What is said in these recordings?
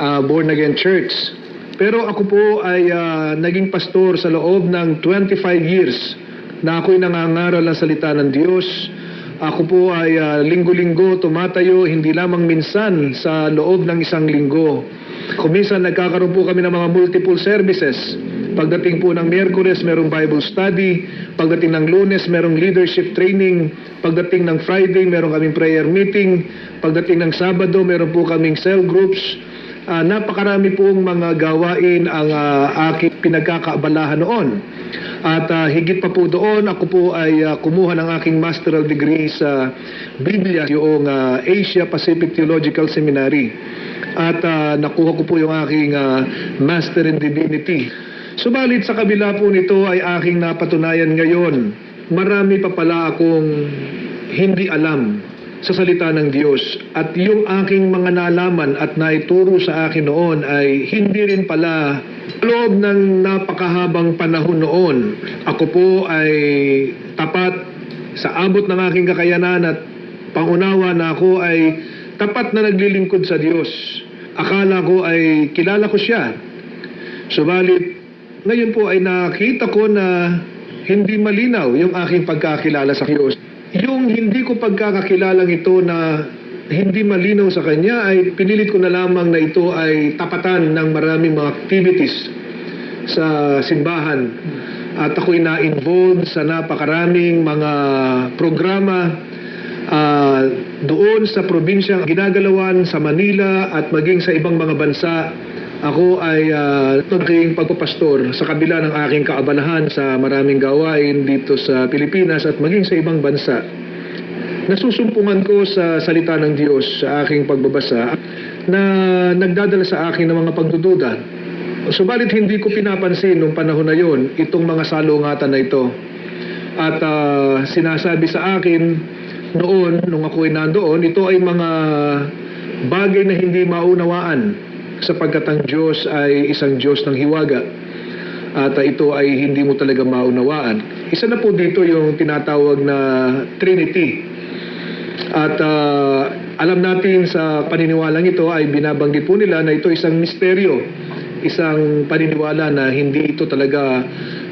ah, born again church. Pero ako po ay ah, naging pastor sa loob ng 25 years na ako'y nangangaral ng salita ng Diyos. Ako po ay ah, linggo-linggo tumatayo, hindi lamang minsan sa loob ng isang linggo. Kuminsan nagkakaroon po kami ng mga multiple services. Pagdating po ng Miyerkules, merong Bible study. Pagdating ng Lunes, merong leadership training. Pagdating ng Friday, merong kaming prayer meeting. Pagdating ng Sabado, meron po kaming cell groups. Ah, napakarami pong mga gawain ang ah, aking pinagkakaabalahan noon. At ah, higit pa po doon, ako po ay ah, kumuha ng aking masteral degree sa Biblia, yung ah, Asia Pacific Theological Seminary. At ah, nakuha ko po yung aking ah, Master in Divinity. Subalit sa kabila po nito ay aking napatunayan ngayon, marami pa pala akong hindi alam sa salita ng Diyos at yung aking mga nalaman at naituro sa akin noon ay hindi rin pala loob ng napakahabang panahon noon. Ako po ay tapat sa abot ng aking kakayanan at pangunawa na ako ay tapat na naglilingkod sa Diyos. Akala ko ay kilala ko siya. Subalit, ngayon po ay nakita ko na hindi malinaw yung aking pagkakilala sa Diyos. Yung hindi ko pagkakakilalang ito na hindi malinaw sa Kanya ay pinilit ko na lamang na ito ay tapatan ng maraming mga activities sa simbahan. At ako'y na-involved sa napakaraming mga programa ah, doon sa probinsya ginagalawan sa Manila at maging sa ibang mga bansa ako ay uh, naging pagpapastor sa kabila ng aking kaabalahan sa maraming gawain dito sa Pilipinas at maging sa ibang bansa. Nasusumpungan ko sa salita ng Diyos sa aking pagbabasa na nagdadala sa akin ng mga pagdududa. Subalit hindi ko pinapansin nung panahon na yon itong mga salungatan na ito. At ah, sinasabi sa akin noon, nung ako'y nandoon, ito ay mga bagay na hindi maunawaan sapagkat ang Diyos ay isang Diyos ng hiwaga at ito ay hindi mo talaga maunawaan. Isa na po dito yung tinatawag na Trinity. At uh, alam natin sa paniniwalang ito ay binabanggit po nila na ito isang misteryo, isang paniniwala na hindi ito talaga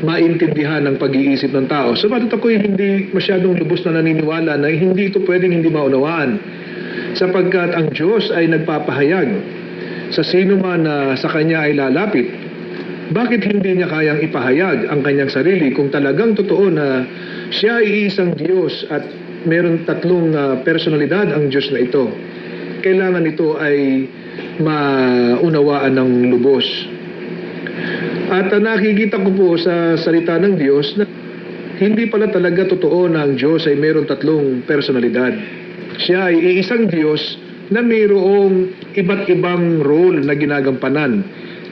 maintindihan ng pag-iisip ng tao. So bakit ako hindi masyadong lubos na naniniwala na hindi ito pwedeng hindi maunawaan sapagkat ang Diyos ay nagpapahayag sa sino man na sa Kanya ay lalapit bakit hindi niya kayang ipahayag ang kanyang sarili kung talagang totoo na siya ay isang Diyos at meron tatlong ah, personalidad ang Diyos na ito? Kailangan ito ay maunawaan ng lubos. At ah, nakikita ko po sa salita ng Diyos na hindi pala talaga totoo na ang Diyos ay meron tatlong personalidad. Siya ay iisang Diyos na mayroong iba't ibang role na ginagampanan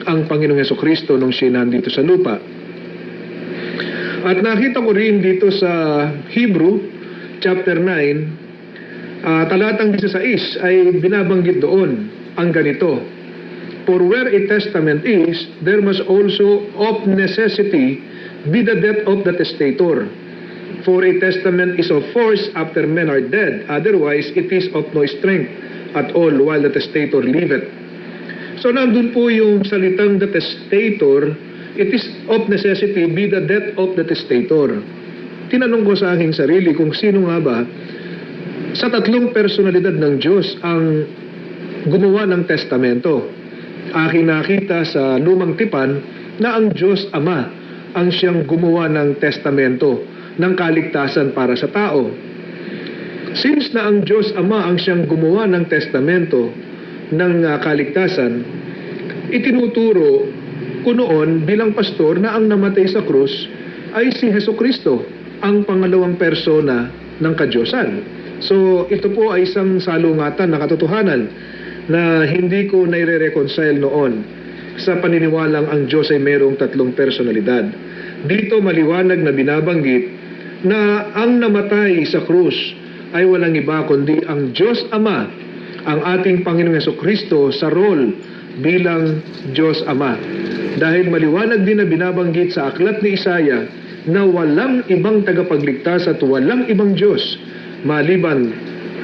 ang Panginoong Yeso Kristo nung siya nandito sa lupa. At nakita ko rin dito sa Hebrew chapter 9, ah, talatang 16 ay binabanggit doon ang ganito. For where a testament is, there must also of necessity be the death of the testator. For a testament is of force after men are dead, otherwise it is of no strength at all while the testator liveth. So nandun po yung salitang the testator, it is of necessity be the death of the testator. Tinanong ko sa aking sarili kung sino nga ba sa tatlong personalidad ng Diyos ang gumawa ng testamento. Aking nakita sa lumang tipan na ang Diyos Ama ang siyang gumawa ng testamento ng kaligtasan para sa tao. Since na ang Diyos Ama ang siyang gumawa ng testamento ng ah, kaligtasan, itinuturo ko noon bilang pastor na ang namatay sa krus ay si Heso Kristo, ang pangalawang persona ng kadyosan. So ito po ay isang salungatan na katotohanan na hindi ko nire-reconcile noon sa paniniwalang ang Diyos ay mayroong tatlong personalidad. Dito maliwanag na binabanggit na ang namatay sa krus ay walang iba kundi ang Diyos Ama, ang ating Panginoong Yeso Kristo sa role bilang Diyos Ama. Dahil maliwanag din na binabanggit sa aklat ni Isaya na walang ibang tagapagligtas at walang ibang Diyos maliban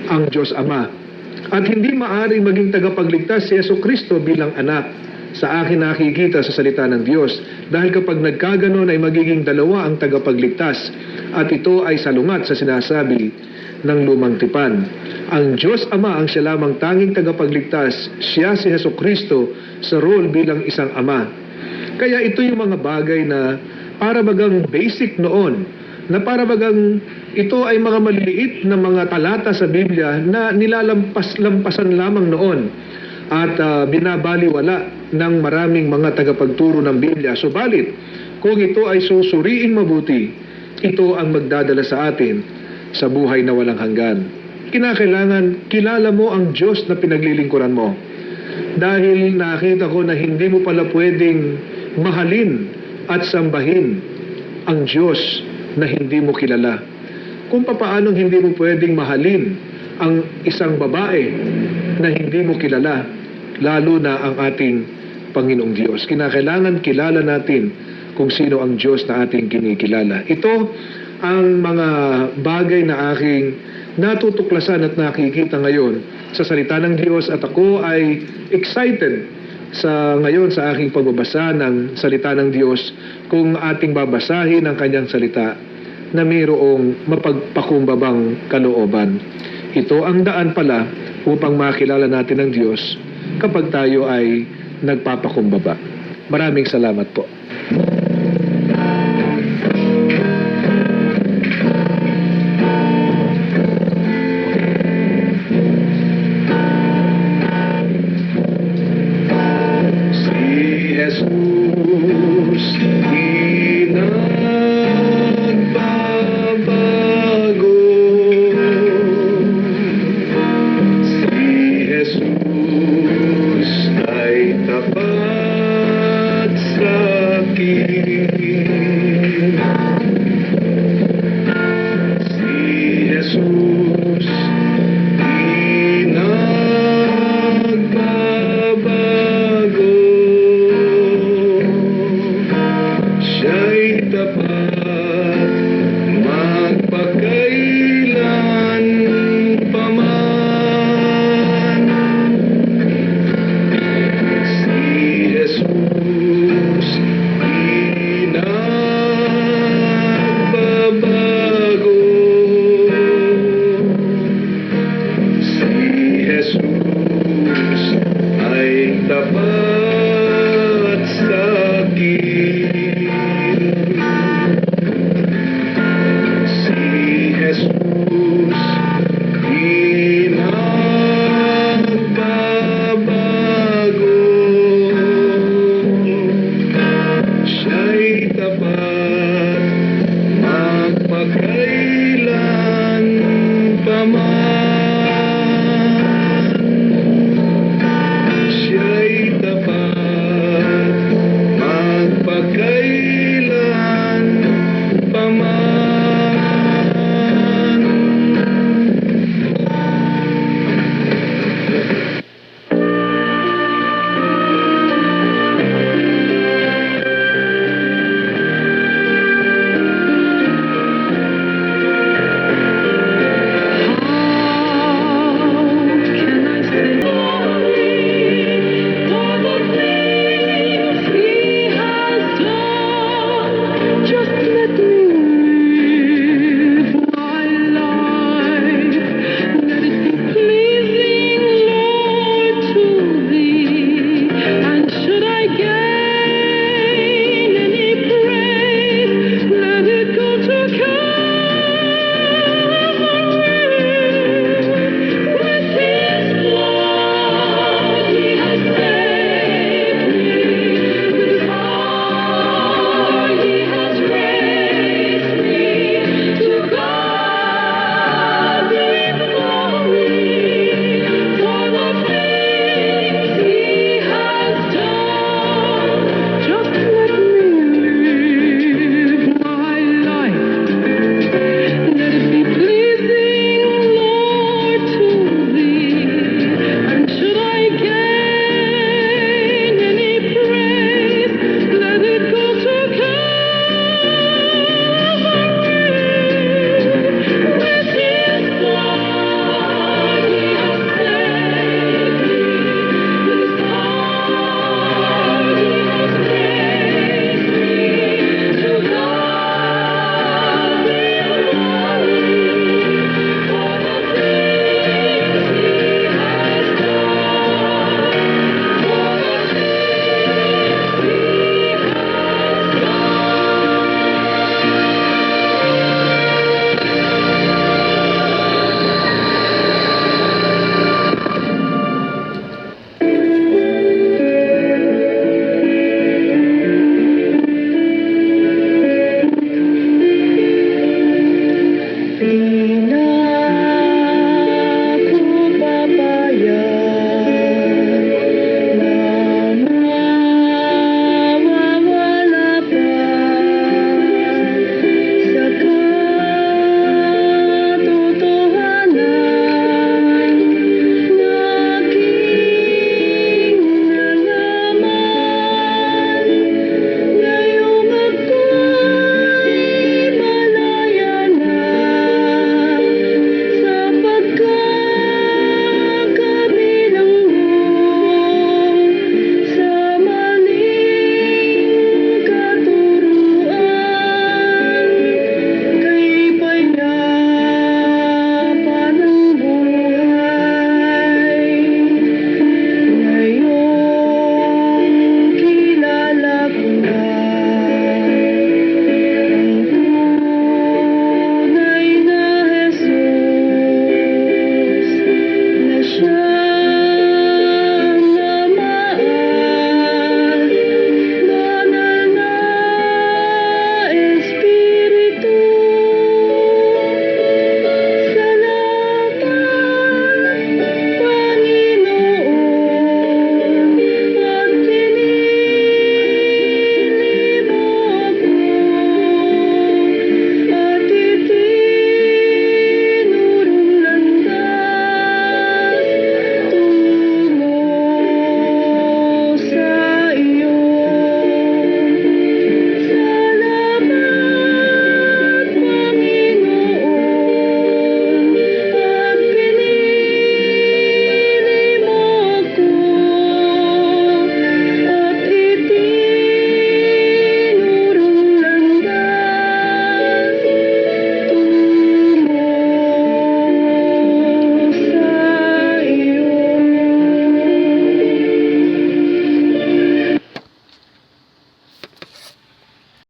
ang Diyos Ama. At hindi maaring maging tagapagligtas si Yeso Kristo bilang anak sa akin nakikita sa salita ng Diyos. Dahil kapag nagkaganon ay magiging dalawa ang tagapagligtas at ito ay salungat sa sinasabi ng lumang tipan. Ang Diyos Ama ang siya lamang tanging tagapagligtas. Siya si Heso Kristo sa role bilang isang ama. Kaya ito yung mga bagay na para bagang basic noon, na para bagang ito ay mga maliliit na mga talata sa Biblia na nilalampas-lampasan lamang noon at ah, binabaliwala ng maraming mga tagapagturo ng Biblia. Subalit, kung ito ay susuriing mabuti, ito ang magdadala sa atin sa buhay na walang hanggan. Kinakailangan kilala mo ang Diyos na pinaglilingkuran mo. Dahil nakita ko na hindi mo pala pwedeng mahalin at sambahin ang Diyos na hindi mo kilala. Kung papaanong hindi mo pwedeng mahalin ang isang babae na hindi mo kilala, lalo na ang ating Panginoong Diyos. Kinakailangan kilala natin kung sino ang Diyos na ating kinikilala. Ito ang mga bagay na aking natutuklasan at nakikita ngayon sa salita ng Diyos at ako ay excited sa ngayon sa aking pagbabasa ng salita ng Diyos kung ating babasahin ang kanyang salita na mayroong mapagpakumbabang kalooban. Ito ang daan pala upang makilala natin ang Diyos kapag tayo ay nagpapakumbaba. Maraming salamat po.